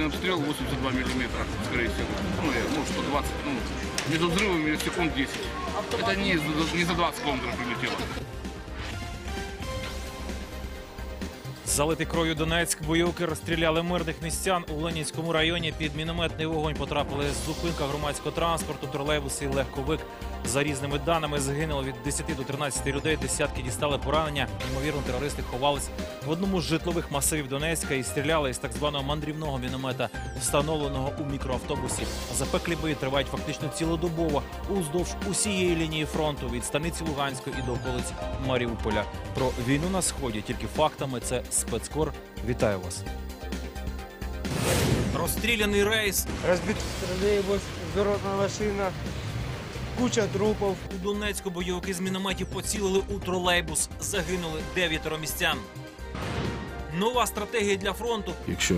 что я видел, это минометный обстрел 82 миллиметра, скорее всего. Ну, я, может, 120, ну, между взрывами секунд 10. Это не, за- не за 20 километров прилетело. Залитий кров'ю Донецьк, бойовики розстріляли мирних містян у Ленінському районі. Під мінометний вогонь потрапили зупинка громадського транспорту, тролейбуси і легковик. За різними даними загинуло від 10 до 13 людей. Десятки дістали поранення. Ймовірно, терористи ховались в одному з житлових масивів Донецька і стріляли із так званого мандрівного міномета, встановленого у мікроавтобусі. Запеклі бої тривають фактично цілодобово уздовж усієї лінії фронту від станиці Луганської і до околиць Маріуполя. Про війну на сході тільки фактами. Це спецкор. Вітаю вас. Розстріляний рейс Разбит троллейбус, взорвана машина, куча трупов. у Донецьку. Бойовики з мінометів поцілили у тролейбус. Загинули дев'ятеро містян. Нова стратегія для фронту. Якщо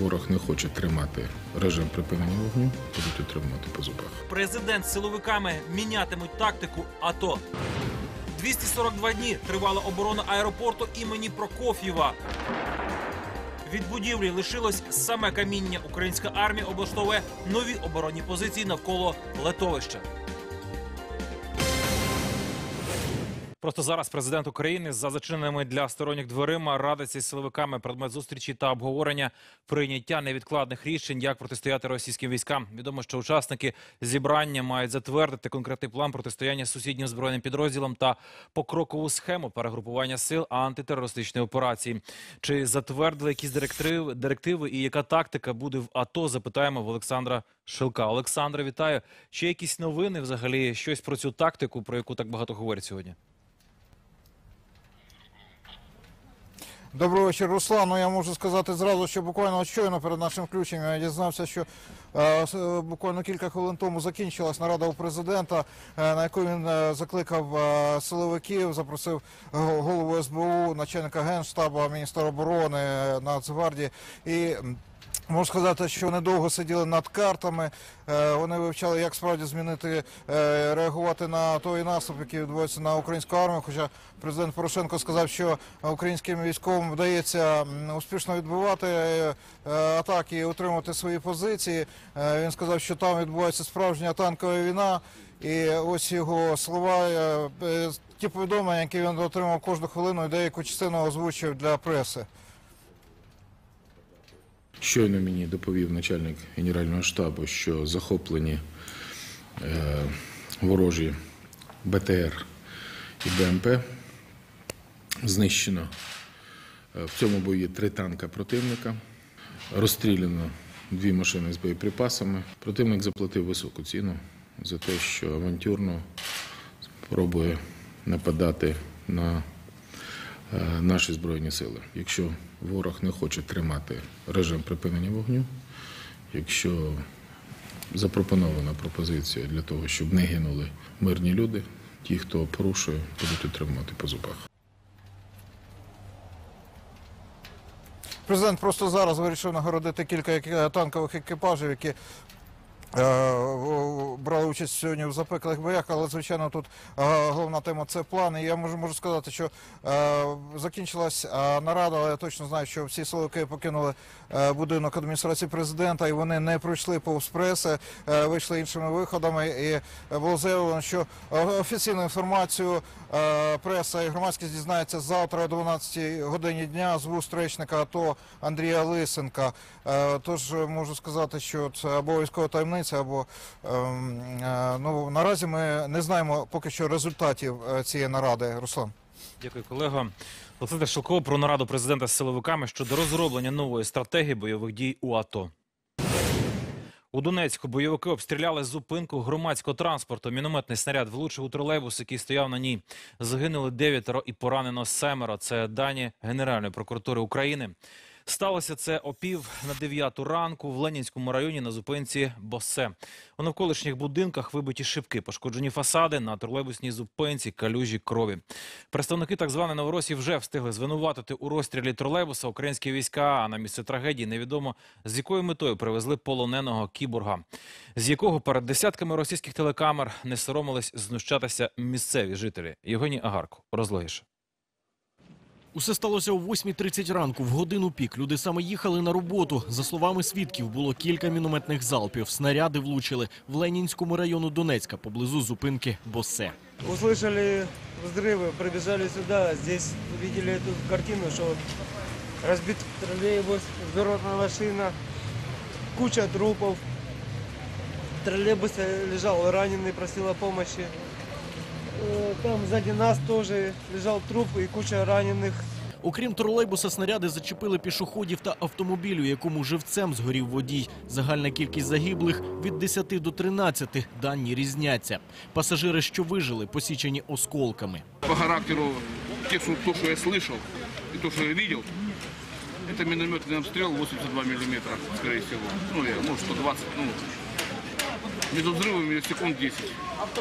ворог не хоче тримати режим припинення вогню, будуть отримувати по зубах. Президент з силовиками мінятимуть тактику АТО. 242 дні тривала оборона аеропорту імені Прокоф'єва. Від будівлі лишилось саме каміння. Українська армія облаштовує нові оборонні позиції навколо летовища. Просто зараз президент України за зачиненими для сторонніх дверима радиться з силовиками предмет зустрічі та обговорення прийняття невідкладних рішень, як протистояти російським військам. Відомо, що учасники зібрання мають затвердити конкретний план протистояння сусіднім збройним підрозділам та покрокову схему перегрупування сил антитерористичної операції. Чи затвердили якісь директиви, директиви і яка тактика буде в АТО? Запитаємо в Олександра Шилка. Олександре, вітаю. Ще якісь новини взагалі щось про цю тактику, про яку так багато говорять сьогодні? Добрий вечір, Руслан. Ну я можу сказати зразу, що буквально щойно перед нашим включенням я дізнався, що е, е, буквально кілька хвилин тому закінчилась нарада у президента, е, на яку він е, закликав е, силовиків, запросив голову СБУ, начальника генштабу, міністра оборони, е, Нацгвардії і. Можу сказати, що вони довго сиділи над картами. е, Вони вивчали, як справді змінити, е, реагувати на той наступ, який відбувається на українську армію. Хоча президент Порошенко сказав, що українським військовим вдається успішно відбивати е, атаки і утримувати свої позиції. Він сказав, що там відбувається справжня танкова війна. І ось його слова, ті повідомлення, які він отримав кожну хвилину, і деяку частину озвучив для преси. Щойно мені доповів начальник генерального штабу, що захоплені е, ворожі БТР і БМП знищено. Е, В цьому бою три танка противника. Розстріляно дві машини з боєприпасами. Противник заплатив високу ціну за те, що авантюрно пробує нападати на наші збройні сили. Якщо ворог не хоче тримати режим припинення вогню, якщо запропонована пропозиція для того, щоб не гинули мирні люди, ті, хто порушує, будуть отримувати по зубах. Президент просто зараз вирішив нагородити кілька е, танкових екіпажів, які е, брали участь сьогодні в запеклих боях, але звичайно тут е, головна тема це плани. Я можу, можу сказати, що е, закінчилась е, нарада, але я точно знаю, що всі силовики покинули е, будинок адміністрації президента, і вони не пройшли повз преси, е, вийшли іншими виходами. І е, було заявлено, що е, офіційну інформацію е, преса і громадськість дізнається завтра о 12 годині дня з вуст речника АТО Андрія Лисенка. Е, Тож е, можу сказати, що це або військова таємниця, або ем, е, ну наразі ми не знаємо поки що результатів е, цієї наради. Руслан. Дякую, колего. Олександр Шилко про нараду президента з силовиками щодо розроблення нової стратегії бойових дій у АТО. У Донецьку бойовики обстріляли зупинку громадського транспорту. Мінометний снаряд влучив у тролейбус, який стояв на ній. Загинули дев'ятеро і поранено семеро. Це дані Генеральної прокуратури України. Сталося це о пів на дев'яту ранку в Ленінському районі на зупинці Босе. У навколишніх будинках вибиті шибки, пошкоджені фасади на тролейбусній зупинці, калюжі крові. Представники так званої Новоросії вже встигли звинуватити у розстрілі тролейбуса українські війська. А на місце трагедії невідомо з якою метою привезли полоненого кіборга, з якого перед десятками російських телекамер не соромились знущатися місцеві жителі. Євгеній Агарко розлогіше. Усе сталося о 8.30 ранку. В годину пік люди саме їхали на роботу. За словами свідків, було кілька мінометних залпів. Снаряди влучили в Ленінському району Донецька поблизу зупинки Босе. Услышали взрывы, прибежали сюда. Здесь увидели эту картину, что разбит троллейбус, взорвана машина, куча трупов. В троллейбусе лежал раненый, просил о помощи. Э, Там сзади нас тоже лежал труп и куча раненых. Окрім тролейбуса, снаряди зачепили пішоходів та автомобілю, якому живцем згорів водій. Загальна кількість загиблих від 10 до 13. Дані різняться. Пасажири, що вижили, посічені осколками. По характеру, те, что, то, что я слышал и то, что я видел, это минометный обстрел 82 миллиметра, скорее всего. Ну, я, может, 120, ну, между взрывами секунд 10.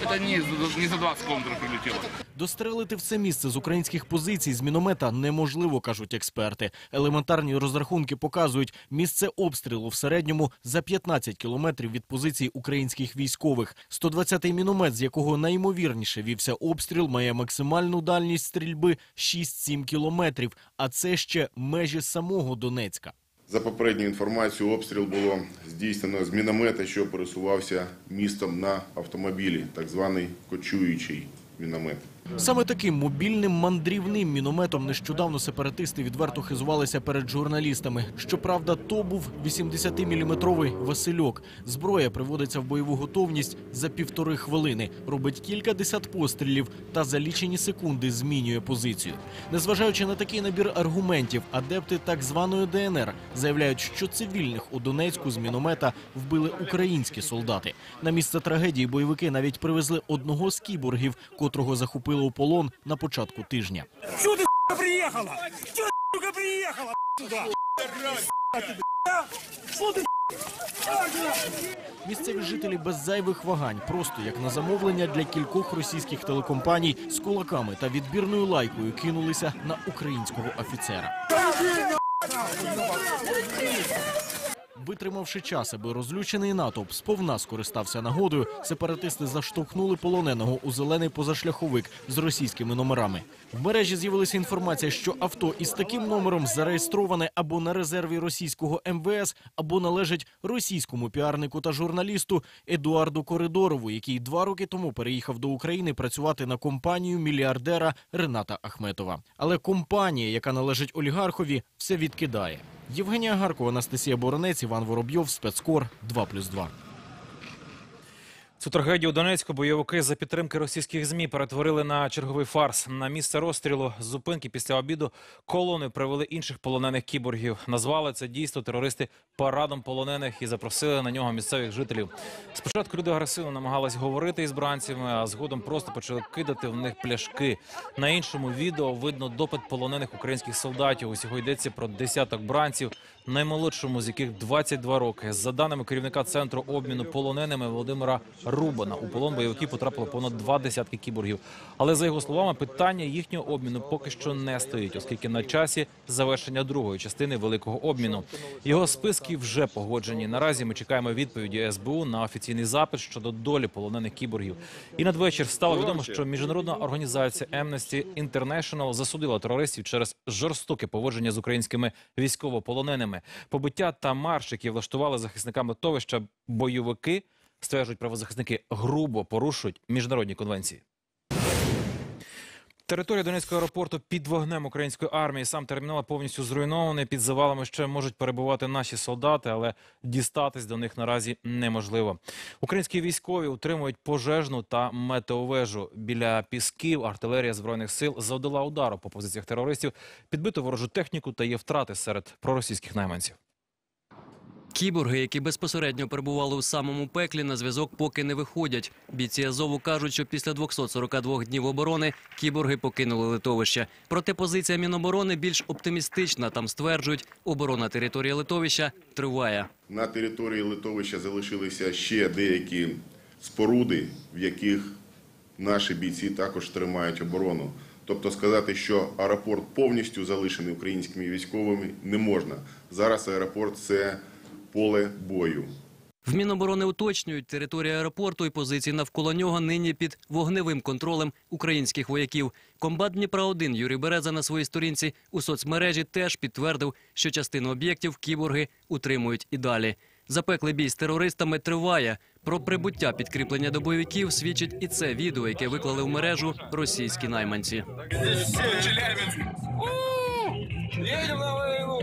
Это не, не за 20 кондоров прилетело. Дострелити в це місце з українських позицій з міномета неможливо, кажуть експерти. Елементарні розрахунки показують місце обстрілу в середньому за 15 кілометрів від позицій українських військових. 120-й міномет, з якого найімовірніше вівся обстріл, має максимальну дальність стрільби 6-7 кілометрів. А це ще межі самого Донецька. За попередньою інформацією, обстріл було здійснено з міномета, що пересувався містом на автомобілі, так званий кочуючий міномет. Саме таким мобільним мандрівним мінометом нещодавно сепаратисти відверто хизувалися перед журналістами. Щоправда, то був 80-мм Васильок. Зброя приводиться в бойову готовність за півтори хвилини, робить кілька десят пострілів та за лічені секунди змінює позицію. Незважаючи на такий набір аргументів, адепти так званої ДНР заявляють, що цивільних у Донецьку з міномета вбили українські солдати. На місце трагедії бойовики навіть привезли одного з кіборгів, котрого захопили у полон на початку тижня. Что ты, сука, приехала? Что ты, сука, приехала сюда? Что ты, Місцеві жителі без зайвих вагань, просто як на замовлення для кількох російських телекомпаній з кулаками та відбірною лайкою кинулися на українського офіцера. Витримавши час, аби розлючений натовп сповна скористався нагодою, сепаратисти заштовхнули полоненого у зелений позашляховик з російськими номерами. В мережі з'явилася інформація, що авто із таким номером зареєстроване або на резерві російського МВС, або належить російському піарнику та журналісту Едуарду Коридорову, який два роки тому переїхав до України працювати на компанію мільярдера Рената Ахметова. Але компанія, яка належить олігархові, все відкидає. Євгенія Гаркова, Анастасія Боронець, Іван Воробйов, спецкор 2+,2. Цю трагедію Донецьку бойовики за підтримки російських змі перетворили на черговий фарс. На місце розстрілу з зупинки після обіду колони привели інших полонених кіборгів. Назвали це дійство терористи парадом полонених і запросили на нього місцевих жителів. Спочатку люди агресивно намагались говорити із бранцями, а згодом просто почали кидати в них пляшки. На іншому відео видно допит полонених українських солдатів. Усього йдеться про десяток бранців, наймолодшому з яких 22 роки. За даними керівника центру обміну полоненими Володимира Рубана, у полон бойовиків потрапило понад два десятки кіборгів. Але за його словами, питання їхнього обміну поки що не стоїть, оскільки на часі завершення другої частини великого обміну. Його списки вже погоджені. Наразі ми чекаємо відповіді СБУ на офіційний запит щодо долі полонених кіборгів. І надвечір стало відомо, що міжнародна організація Amnesty International засудила терористів через жорстоке поводження з українськими військовополоненими. Побиття та марш, які влаштували захисникам литовища, бойовики стверджують правозахисники, грубо порушують міжнародні конвенції. Територія Донецького аеропорту під вогнем української армії. Сам термінал повністю зруйнований. Під завалами ще можуть перебувати наші солдати, але дістатись до них наразі неможливо. Українські військові утримують пожежну та метеовежу. Біля пісків артилерія збройних сил завдала удару по позиціях терористів, підбито ворожу техніку та є втрати серед проросійських найманців. Кіборги, які безпосередньо перебували у самому пеклі, на зв'язок поки не виходять. Бійці Азову кажуть, що після 242 днів оборони кіборги покинули литовище. Проте позиція Міноборони більш оптимістична. Там стверджують, оборона території литовища триває. На території литовища залишилися ще деякі споруди, в яких наші бійці також тримають оборону. Тобто сказати, що аеропорт повністю залишений українськими військовими, не можна. Зараз аеропорт це поле бою. В Міноборони уточнюють, територія аеропорту і позиції навколо нього нині під вогневим контролем українських вояків. Комбат Дніпра 1 Юрій Береза на своїй сторінці у соцмережі теж підтвердив, що частину об'єктів кіборги утримують і далі. Запеклий бій з терористами триває. Про прибуття підкріплення до бойовиків свідчить і це відео, яке виклали в мережу російські найманці. Челябинск. На войну,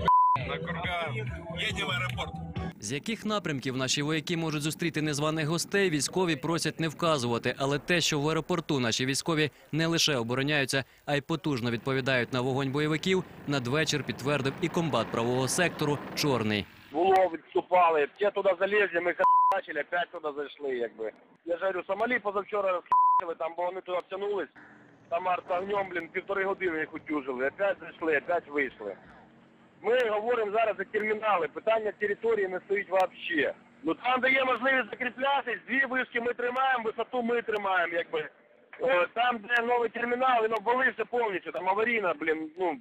на курган. Едем в аэропорт. З яких напрямків наші вояки можуть зустріти незваних гостей, військові просять не вказувати. Але те, що в аеропорту наші військові не лише обороняються, а й потужно відповідають на вогонь бойовиків, надвечір підтвердив і комбат правого сектору Чорний. було, відступали. Ті туди залізли, ми бачили, опять туди зайшли, якби. Я ж говорю, Сомалі позавчора розхили, там, бо вони туди втягнулись. Там артогнем, блін, півтори години їх утюжили. Опять зайшли, опять вийшли. Ми говоримо зараз за термінали. Питання території не стоїть взагалі. Ну там, де є можливість закріплятись, дві вишки ми тримаємо, висоту ми тримаємо, якби. Е, Там, де новий термінал, він обвалився повністю, там аварійна, блін, ну,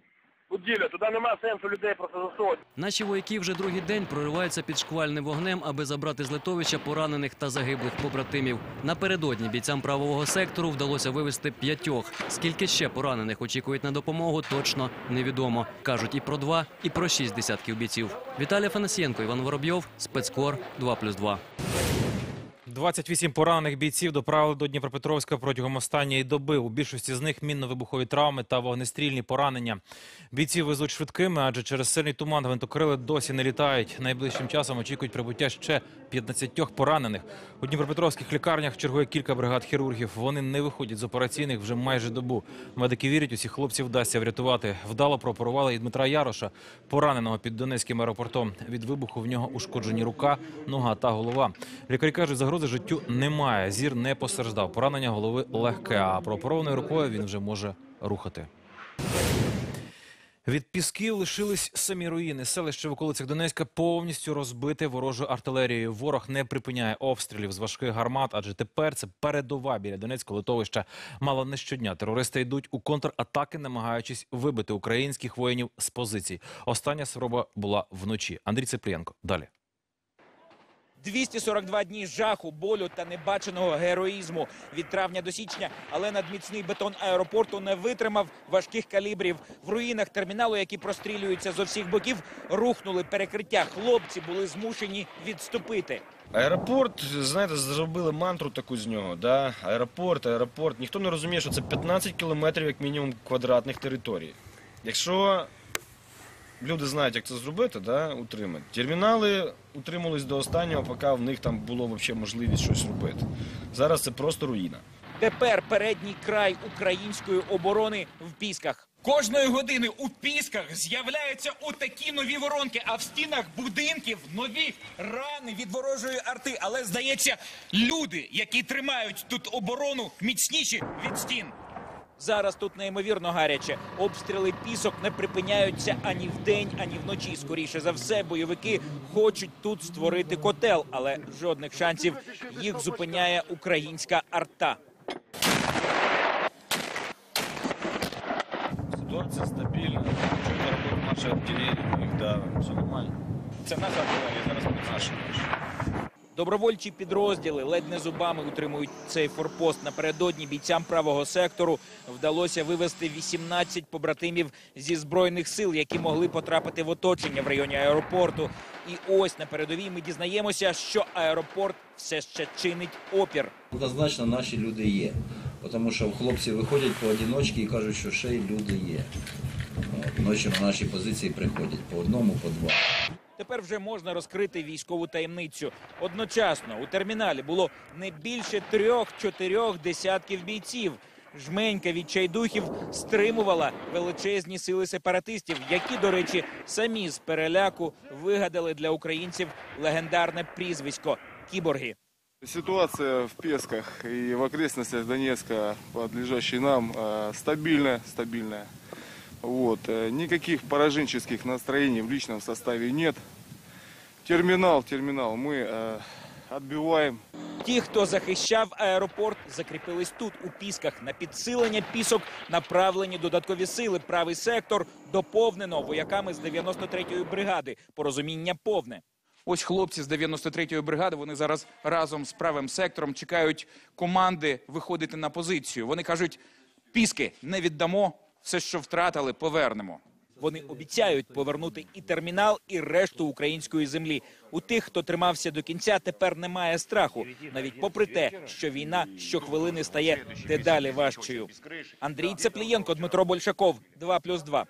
будівля, туди нема сенсу людей просто засовувати. Наші вояки вже другий день прориваються під шквальним вогнем, аби забрати з литовища поранених та загиблих побратимів. Напередодні бійцям правого сектору вдалося вивезти п'ятьох. Скільки ще поранених очікують на допомогу, точно невідомо. кажуть і про два, і про шість десятків бійців. Віталій Фанасієнко, Іван Воробйов, спецкор 2+,2. 28 поранених бійців доправили до Дніпропетровська протягом останньої доби. У більшості з них мінно-вибухові травми та вогнестрільні поранення. Бійців везуть швидкими, адже через сильний туман гвинтокрили досі не літають. Найближчим часом очікують прибуття ще 15 поранених. У дніпропетровських лікарнях чергує кілька бригад хірургів. Вони не виходять з операційних вже майже добу. Медики вірять, усіх хлопців вдасться врятувати. Вдало прооперували і Дмитра Яроша, пораненого під Донецьким аеропортом. Від вибуху в нього ушкоджені рука, нога та голова. Лікарі кажуть, загрози життю немає. Зір не постраждав. Поранення голови легке, а прооперованою рукою він вже може рухати. Від пісків лишились самі руїни. Селище в околицях Донецька повністю розбите ворожою артилерією. Ворог не припиняє обстрілів з важких гармат, адже тепер це передова біля Донецького литовища. Мало не щодня терористи йдуть у контратаки, намагаючись вибити українських воїнів з позицій. Остання спроба була вночі. Андрій Ципрієнко. Далі. 242 дні жаху, болю та небаченого героїзму від травня до січня, але надміцний бетон аеропорту не витримав важких калібрів. В руїнах терміналу, які прострілюються з усіх боків, рухнули перекриття. Хлопці були змушені відступити. Аеропорт, знаєте, зробили мантру таку з нього. Да? Аеропорт, аеропорт. Ніхто не розуміє, що це 15 кілометрів, як мінімум, квадратних територій. Якщо люди знають, як це зробити, да, утримати. Термінали утримувались до останнього, поки в них там було взагалі можливість щось робити. Зараз це просто руїна. Тепер передній край української оборони в пісках. Кожної години у пісках з'являються отакі нові воронки, а в стінах будинків нові рани від ворожої арти. Але здається, люди, які тримають тут оборону, міцніші від стін. Зараз тут неймовірно гаряче. Обстріли пісок не припиняються ані вдень, ані вночі. Скоріше за все, бойовики хочуть тут створити котел, але жодних шансів їх зупиняє українська арта. Ситуація стабільна. Вчора робота наша артилерія, їх давимо, все нормально. Це наша артилерія зараз буде наша. Добровольчі підрозділи ледь не зубами утримують цей форпост. Напередодні бійцям правого сектору вдалося вивести 18 побратимів зі збройних сил, які могли потрапити в оточення в районі аеропорту. І ось на передовій ми дізнаємося, що аеропорт все ще чинить опір. Однозначно наші люди є. Тому що хлопці виходять поодіночки і кажуть, що ще й люди є. Ночі на наші позиції приходять по одному, по два. Тепер вже можна розкрити військову таємницю. Одночасно у терміналі було не більше трьох-чотирьох десятків бійців. Жменька відчайдухів стримувала величезні сили сепаратистів, які, до речі, самі з переляку вигадали для українців легендарне прізвисько кіборги. Ситуация в Песках и в окрестностях Донецка, подлежащей нам, э, стабильная, стабильная. Вот. э, Никаких пораженческих настроений в личном составе нет. Терминал, терминал мы э, отбиваем. Ті, хто захищав аеропорт, закріпились тут у пісках. На підсилення пісок направлені додаткові сили. Правий сектор доповнено вояками з 93-ї бригади. Порозуміння повне. Ось хлопці з 93-ї бригади. Вони зараз разом з правим сектором чекають команди виходити на позицію. Вони кажуть: піски не віддамо, все, що втратили, повернемо. Вони обіцяють повернути і термінал, і решту української землі. У тих, хто тримався до кінця, тепер немає страху, навіть попри те, що війна щохвилини стає дедалі важчою. Андрій Цеплієнко, Дмитро Большаков, 2+,2.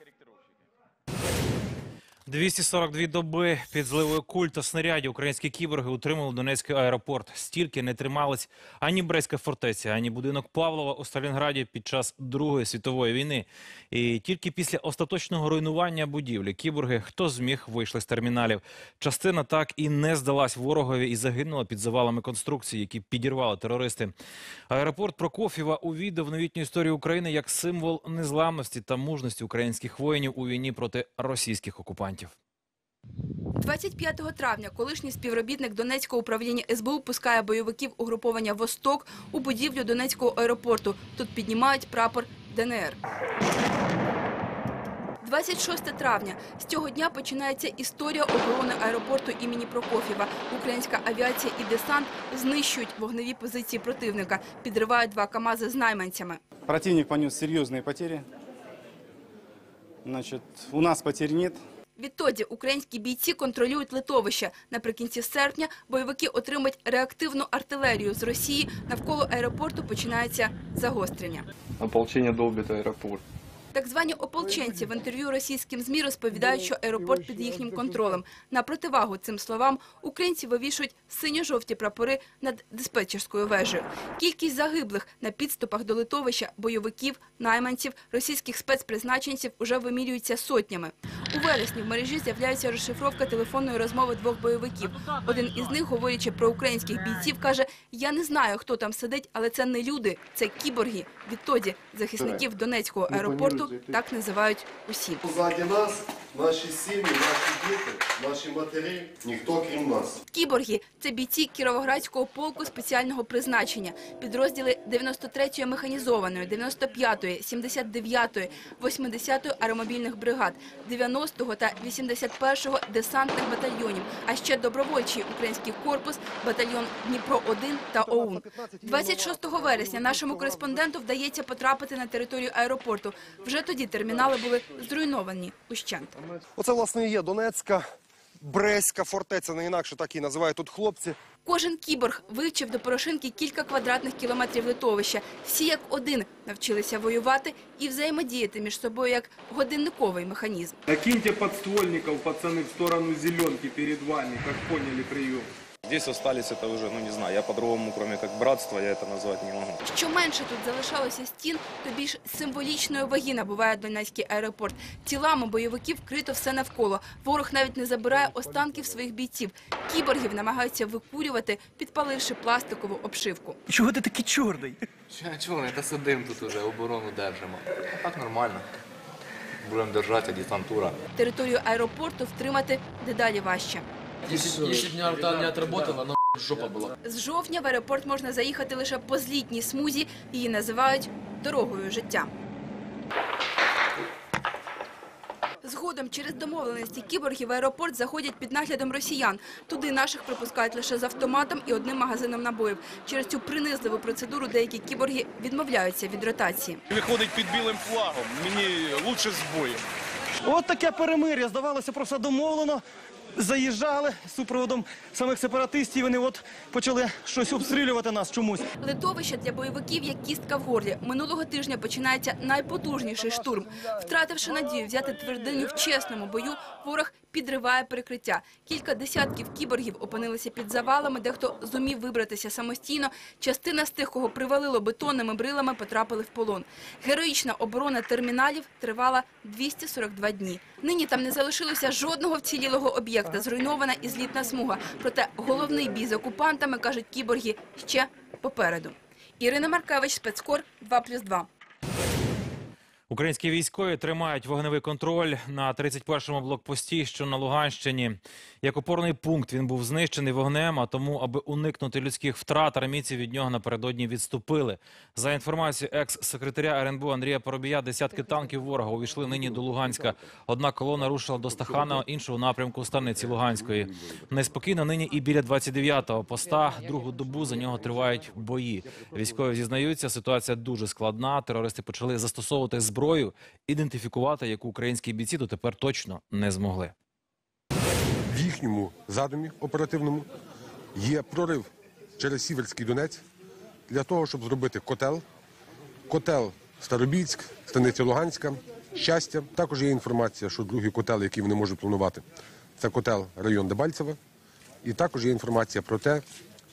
242 доби під зливою куль та снарядів українські кіборги утримали Донецький аеропорт. Стільки не тримались ані Брестська фортеця, ані будинок Павлова у Сталінграді під час Другої світової війни. І тільки після остаточного руйнування будівлі кіборги, хто зміг, вийшли з терміналів. Частина так і не здалась ворогові і загинула під завалами конструкцій, які підірвали терористи. Аеропорт Прокоф'єва увійде в новітню історію України як символ незламності та мужності українських воїнів у війні проти російських окупантів. 25 травня колишній співробітник Донецького управління СБУ пускає бойовиків угруповання «Восток» у будівлю Донецького аеропорту. Тут піднімають прапор ДНР. 26 травня. З цього дня починається історія оборони аеропорту імені Прокоф'єва. Українська авіація і десант знищують вогневі позиції противника, підривають два КАМАЗи з найманцями. Противник понес серьезные потери. Значит, у нас потерь нет. Відтоді українські бійці контролюють литовище. Наприкінці серпня бойовики отримують реактивну артилерію з Росії. Навколо аеропорту починається загострення. Ополчення долбить аэропорт. Так звані ополченці в інтерв'ю російським ЗМІ розповідають, що аеропорт під їхнім контролем. На противагу цим словам українці вивішують синьо-жовті прапори над диспетчерською вежею. Кількість загиблих на підступах до литовища бойовиків, найманців, російських спецпризначенців уже вимірюється сотнями. У вересні в мережі з'являється розшифровка телефонної розмови двох бойовиків. Один із них, говорячи про українських бійців, каже: "Я не знаю, хто там сидить, але це не люди, це кіборги". Відтоді захисників Донецького аеропорту так називають усі. Позаді нас наші сім'ї, наші діти, наші матері, ніхто крім нас. Кіборги – це бійці Кіровоградського полку спеціального призначення, підрозділи 93-ї механізованої, 95-ї, 79-ї, 80-ї аеромобільних бригад, 90-го та 81-го десантних батальйонів, а ще добровольчий український корпус, батальйон Дніпро-1 та ОУН. 26 вересня нашому кореспонденту вдається потрапити на територію аеропорту. Вже тоді термінали були зруйновані ущент. Оце, власне, і є Донецька, Брестська фортеця, не інакше так і називають тут хлопці. Кожен кіборг вивчив до Порошинки кілька квадратних кілометрів литовища. Всі як один навчилися воювати і взаємодіяти між собою як годинниковий механізм. Накиньте подствольников, пацаны, в сторону зеленки перед вами, как поняли прием. Здесь остались это уже, ну не знаю, я по-другому, кроме как братство, я это назвать не могу. Що менше тут залишалося стін, то більш символічної ваги набуває Донецький аеропорт. Тілами бойовиків вкрито все навколо. Ворог навіть не забирає останків своїх бійців. Кіборгів намагаються викурювати, підпаливши пластикову обшивку. Чого ти такий чорний? Я чорний, та сидим тут уже, оборону держимо. А так нормально. Будемо держати, десантура. Територію аеропорту втримати дедалі важче. Если, если бы не отработала, ну жопа была. З жовтня в аеропорт можна заїхати лише по злітній смузі. Її називають дорогою життя. Згодом через домовленості кіборгів в аеропорт заходять під наглядом росіян. Туди наших пропускають лише з автоматом і одним магазином набоїв. Через цю принизливу процедуру деякі кіборги відмовляються від ротації. Виходить під білим флагом. Мені лучше з бою. От таке перемир'я, здавалося, про все домовлено. Заїжджали з супроводом самих сепаратистів. Вони от почали щось обстрілювати нас чомусь. Литовище для бойовиків як кістка в горлі. Минулого тижня починається найпотужніший штурм. Втративши надію взяти твердиню в чесному бою, ворог підриває перекриття. Кілька десятків кіборгів опинилися під завалами, дехто зумів вибратися самостійно. Частина з тих, кого привалило бетонними брилами, потрапили в полон. Героїчна оборона терміналів тривала 242 дні. Нині там не залишилося жодного вцілілого об'єкта, зруйнована і злітна смуга. Проте головний бій з окупантами, кажуть кіборги, ще попереду. Ірина Маркевич, спецкор 2+,2. Українські військові тримають вогневий контроль на 31-му блокпості, що на Луганщині. Як опорний пункт він був знищений вогнем, а тому, аби уникнути людських втрат, армійці від нього напередодні відступили. За інформацією екс-секретаря РНБО Андрія Поробія, десятки танків ворога увійшли нині до Луганська. Одна колона рушила до Стаханова, іншого напрямку станиці Луганської. Неспокійно нині і біля 29-го поста. Другу добу за нього тривають бої. Військові зізнаються, ситуація дуже складна. Терористи почали застосовувати зброю, ідентифікувати, яку українські бійці дотепер точно не змогли. В їхньому задумі оперативному є прорив через Сіверський Донець для того, щоб зробити котел. Котел Старобільськ, станиця Луганська, щастя. Також є інформація, що другий котел, який вони можуть планувати, це котел район Дебальцеве. І також є інформація про те,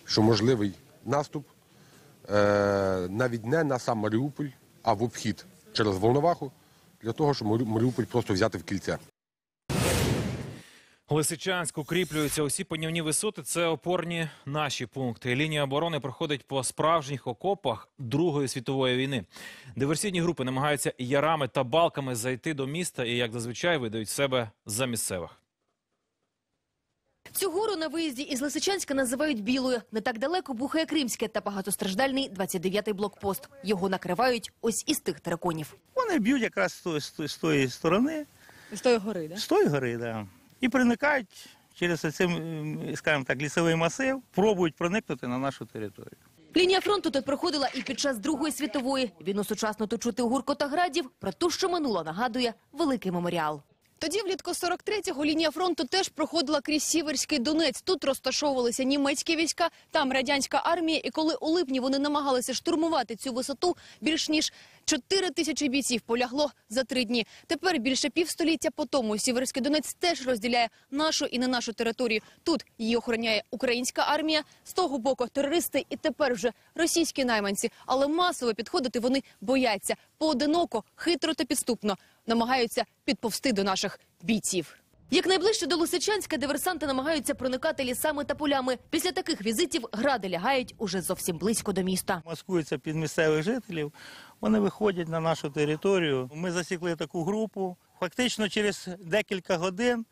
що можливий наступ е, навіть не на сам Маріуполь, а в обхід через Волноваху, для того, щоб Марі- Маріуполь просто взяти в кільце. Лисичанськ укріплюються усі панівні висоти. Це опорні наші пункти. Лінія оборони проходить по справжніх окопах Другої світової війни. Диверсійні групи намагаються ярами та балками зайти до міста і, як зазвичай, видають себе за місцевих. Цю гору на виїзді із Лисичанська називають білою. Не так далеко бухає Кримське та багатостраждальний 29-й блокпост. Його накривають ось із тих териконів. Вони б'ють якраз з тої, з тої- з тої сторони. З тої гори, З тої гори, так. Да. І проникають через цей, скажімо так, лісовий масив, пробують проникнути на нашу територію. Лінія фронту тут проходила і під час Другої світової. Війну сучасно тут чути у гуркота градів. Про ту, що минуло, нагадує великий меморіал. Тоді влітку 43-го лінія фронту теж проходила крізь Сіверський Донець. Тут розташовувалися німецькі війська, там радянська армія. І коли у липні вони намагалися штурмувати цю висоту, більш ніж 4 тисячі бійців полягло за три дні. Тепер більше півстоліття по тому Сіверський Донець теж розділяє нашу і не нашу територію. Тут її охороняє українська армія, з того боку терористи і тепер вже російські найманці. Але масово підходити вони бояться поодиноко, хитро та підступно намагаються підповсти до наших бійців. Якнайближче до Лисичанська диверсанти намагаються проникати лісами та полями. Після таких візитів гради лягають уже зовсім близько до міста. Маскуються під місцевих жителів. Вони виходять на нашу територію. Ми засікли таку групу. Фактично через декілька годин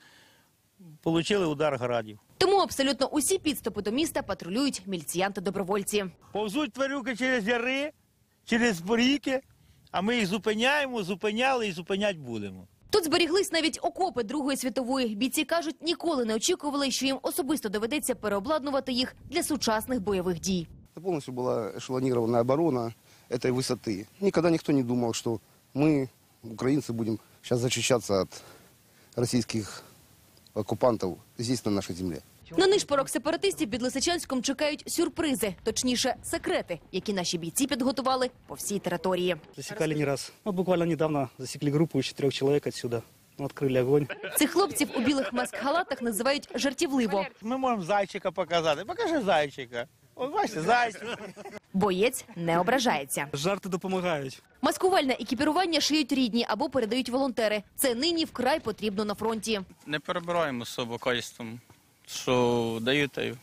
отримали удар градів. Тому абсолютно усі підступи до міста патрулюють мільціянти-добровольці. Повзуть тварюки через яри, через ріки, а ми їх зупиняємо, зупиняли і зупинять будемо. Тут зберіглись навіть окопи Другої світової. Бійці кажуть, ніколи не очікували, що їм особисто доведеться переобладнувати їх для сучасних бойових дій. Это полностью была эшелонированная оборона этой высоты. Никогда никто не думал, что мы, украинцы, будем сейчас защищаться от российских оккупантов здесь, на нашей земле. На нишпорок сепаратистів під Лисичанськом чекають сюрпризи, точніше, секрети, які наші бійці підготували по всій території. Засекали не раз. Вот буквально недавно засекли группу из четырех человек отсюда. Ну, Открыли огонь. Цих хлопців у білих маск-халатах називають жартівливо. Ми можемо зайчика показати. Покажи зайчика. От бачите, зайчик. Боєць не ображається. Жарти допомагають. Маскувальне екіпірування шиють рідні або передають волонтери. Це нині вкрай потрібно на фронті. Не перебираємо особо качеством, що дають та й.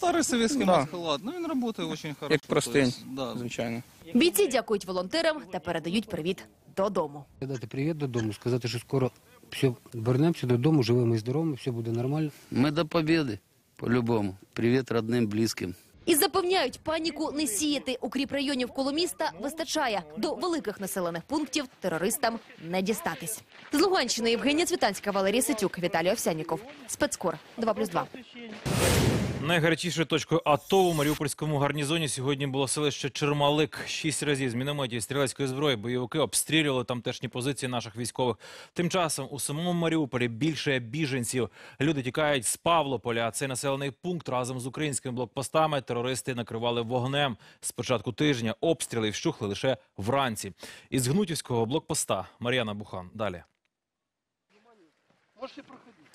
Старый советский Да. маскалад, ну он работает очень хорошо. Як простинь, то есть, да. звичайно. Бійці дякують волонтерам та передають привіт додому. Передати привіт додому, сказати, що скоро все вернемося додому, живими і здоровими, все буде нормально. Мы до победы, по-любому. Привет родным, близким. І запевняють, паніку не сіяти. Укріп районів коло міста вистачає. До великих населених пунктів терористам не дістатись. З Луганщини Євгенія Цвітанська, Валерій Ситюк, Віталій Овсяніков. Спецкор 2+,2. Найгарячішою точкою АТО у Маріупольському гарнізоні сьогодні було селище Чермалик. Шість разів з мінометів стрілецької зброї бойовики обстрілювали тамтешні позиції наших військових. Тим часом у самому Маріуполі більше біженців. Люди тікають з Павлополя. Цей населений пункт разом з українськими блокпостами терористи накривали вогнем. З початку тижня обстріли вщухли лише вранці. Із Гнутівського блокпоста Мар'яна Бухан. Далі.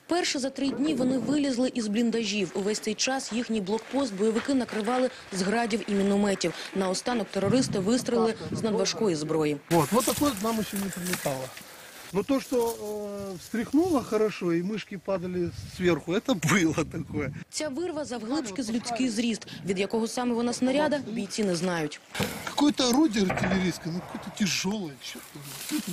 Перше за три дні вони вилізли із бліндажів. Увесь цей час їхній блокпост бойовики накривали з градів і мінометів. Наостанок терористи вистрілили з надважкої зброї. Вот, ось такое нам ще не прилетало. Но то, что э, встряхнуло хорошо, и мышки падали сверху, это было такое. Ця вирва завглибшки з людський зріст, від якого саме вона снаряда, бійці не знають. Какое-то орудие артиллерийское, ну какое-то тяжелое. черт возьми.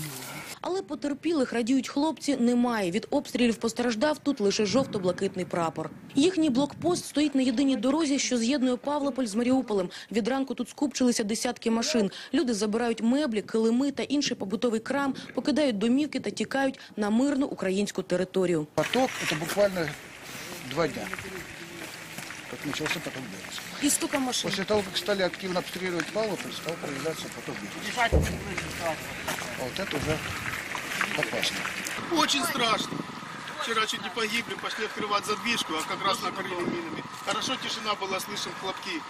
Але потерпілих, радіють хлопці, немає. Від обстрілів постраждав тут лише жовто-блакитний прапор. Їхній блокпост стоїть на єдиній дорозі, що з'єднує Павлополь з Маріуполем. Від ранку тут скупчилися десятки машин. Люди забирають меблі, килими та інший побутовий крам, покидають домівки та тікають на мирну українську територію. Поток это буквально два дня. Как начался поток Береза. І стука машин. После того, как стали активно обстреливать Павлополь, стал появляться поток Береза. А вот это уже опасно. Очень страшно. Вчера чуть не погибли, пошли открывать задвижку, а как раз накрыли минами. Хорошо тишина была, слышим хлопки.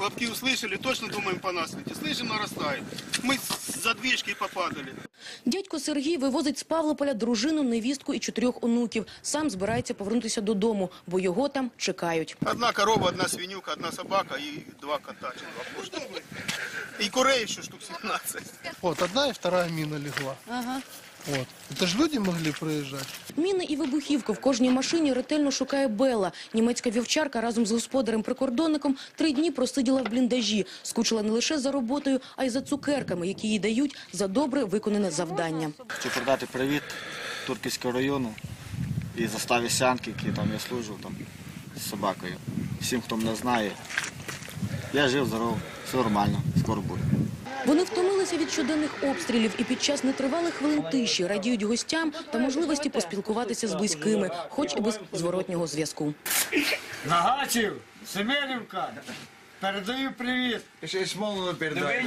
Хлопки услышали, точно думаем по нас летит. Слышим, нарастает. Мы с задвижки попадали. Дядько Сергій вивозить з Павлополя дружину, невістку і чотирьох онуків. Сам збирається повернутися додому, бо його там чекають. Одна корова, одна свинюка, одна собака и два кота, чи два кошки. И курей еще штук 17. Вот одна и вторая мина легла. Ага. Вот. Это же люди могли проезжать. Міни і вибухівку в кожній машині ретельно шукає Белла. Німецька вівчарка разом з господарем-прикордонником три дні просиділа в бліндажі. Скучила не лише за роботою, а й за цукерками, які їй дають за добре виконане завдання. Хочу передати привіт Турківського району і заставі Сянки, які там я служив там, з собакою. Всім, хто мене знає. Я жив, здоров, все нормально, скоро буде. Вони втомилися від щоденних обстрілів і під час нетривалих хвилин тиші радіють гостям та можливості поспілкуватися з близькими, хоч і без зворотнього зв'язку. Нагачів, Семенівка, передаю привіт. Ще й Смолону передай.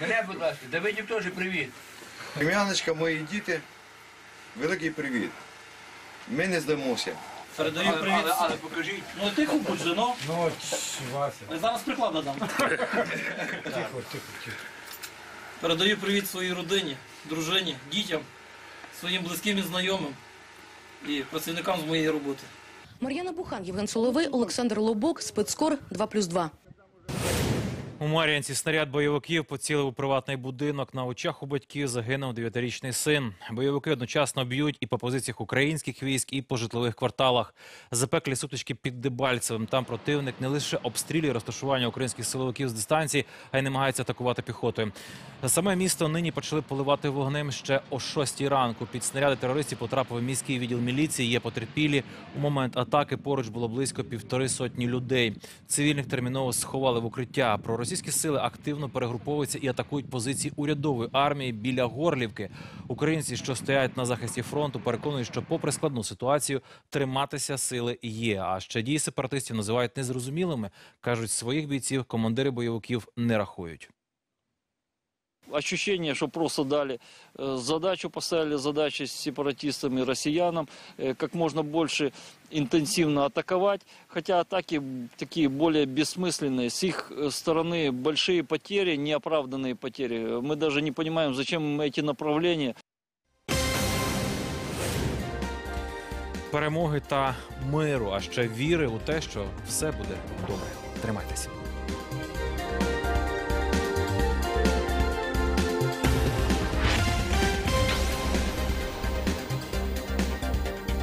Мене, будь ласка, Давидів теж привіт. Ім'яночка, мої діти, великий привіт. Ми не здамося. Передаю Але- привіт. але- але покажіть. Ну тихо будь же, ну. Ну, от, Вася. Я зараз приклад дам. Тихо, тихо, тихо. Передаю привіт своїй родині, дружині, дітям, своїм близьким і знайомим і працівникам з моєї роботи. Мар'яна Бухан, Євген Соловей, Олександр Лобок, спецкор 2+,2. У Мар'янці снаряд бойовиків поцілив у приватний будинок. На очах у батьків загинув дев'ятирічний син. Бойовики одночасно б'ють і по позиціях українських військ, і по житлових кварталах. Запеклі сутички під Дебальцевим. Там противник не лише обстрілює розташування українських силовиків з дистанції, а й намагається атакувати піхотою. Саме місто нині почали поливати вогнем ще о 6 ранку. Під снаряди терористів потрапив міський відділ міліції. Є потерпілі. У момент атаки поруч було близько півтори сотні людей. Цивільних терміново сховали в укриття. Проросійські сили активно перегруповуються і атакують позиції урядової армії біля Горлівки. Українці, що стоять на захисті фронту, переконують, що, попри складну ситуацію, триматися сили є. А ще дії сепаратистів називають незрозумілими. кажуть, своїх бійців командири бойовиків не рахують Ощущение, что просто дали э, задачу, поставили задачи с сепаратистами, россиянам, э, как можно больше интенсивно атаковать, хотя атаки такие более бессмысленные. С их э, стороны большие потери, неоправданные потери. Мы даже не понимаем, зачем им эти направления. Перемоги та миру, а ще віри у те, що все буде добре. Тримайтеся.